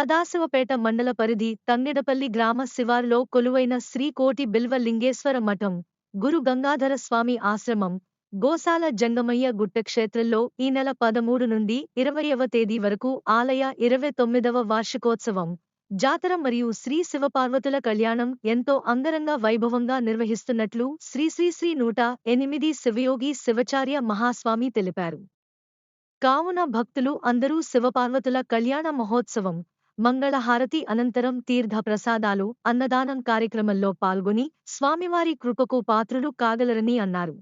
సదాశివపేట మండల పరిధి తంగెడపల్లి గ్రామ శివారులో కొలువైన శ్రీకోటి బిల్వ లింగేశ్వర మఠం గురు గంగాధర స్వామి ఆశ్రమం గోసాల జంగమయ్య గుట్ట క్షేత్రంలో ఈ నెల పదమూడు నుండి ఇరవైవ తేదీ వరకు ఆలయ ఇరవై తొమ్మిదవ వార్షికోత్సవం జాతర మరియు శ్రీ శివపార్వతుల కళ్యాణం ఎంతో అంగరంగ వైభవంగా నిర్వహిస్తున్నట్లు శ్రీశ్రీశ్రీ నూట ఎనిమిది శివయోగి శివచార్య మహాస్వామి తెలిపారు. కావున భక్తులు అందరూ శివపార్వతుల కళ్యాణ మహోత్సవం మంగళహారతి అనంతరం తీర్థప్రసాదాలు అన్నదానం కార్యక్రమంలో పాల్గొని స్వామివారి కృపకు పాత్రులు కాగలరని అన్నారు.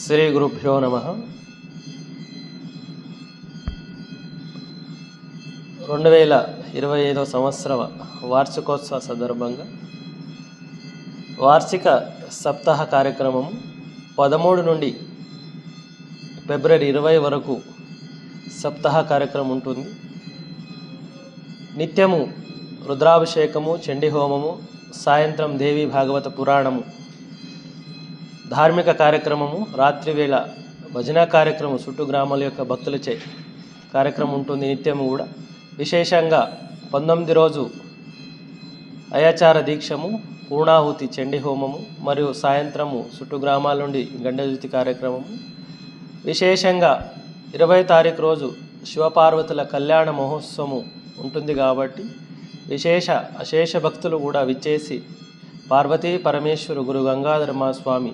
శ్రీ గురుభ్యో నమ. రెండు వేల ఇరవై ఐదవ సంవత్సర వార్షికోత్సవ సందర్భంగా వార్షిక సప్తాహ కార్యక్రమం పదమూడు నుండి ఫిబ్రవరి ఇరవై వరకు సప్తాహ కార్యక్రమం ఉంటుంది. నిత్యము రుద్రాభిషేకము చండీ హోమము సాయంత్రం దేవి భాగవత పురాణము ధార్మిక కార్యక్రమము రాత్రి వేళ భజన కార్యక్రమం చుట్టూ గ్రామాల యొక్క భక్తులచే కార్యక్రమం ఉంటుంది నిత్యము కూడా. విశేషంగా పంతొమ్మిది రోజు అయాచార దీక్షము పూర్ణాహుతి చండి హోమము మరియు సాయంత్రము చుట్టూ గ్రామాల నుండి గండజ్యోతి కార్యక్రమము. విశేషంగా ఇరవై తారీఖు రోజు శివపార్వతుల కళ్యాణ మహోత్సవము ఉంటుంది కాబట్టి విశేష అశేష భక్తులు కూడా విచ్చేసి పార్వతీ పరమేశ్వరు గురు గంగాధర స్వామి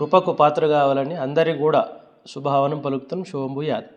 కృపకు పాత్ర కావాలని అందరికీ కూడా శుభావనం పలుకుతాం శుభంభు యాద్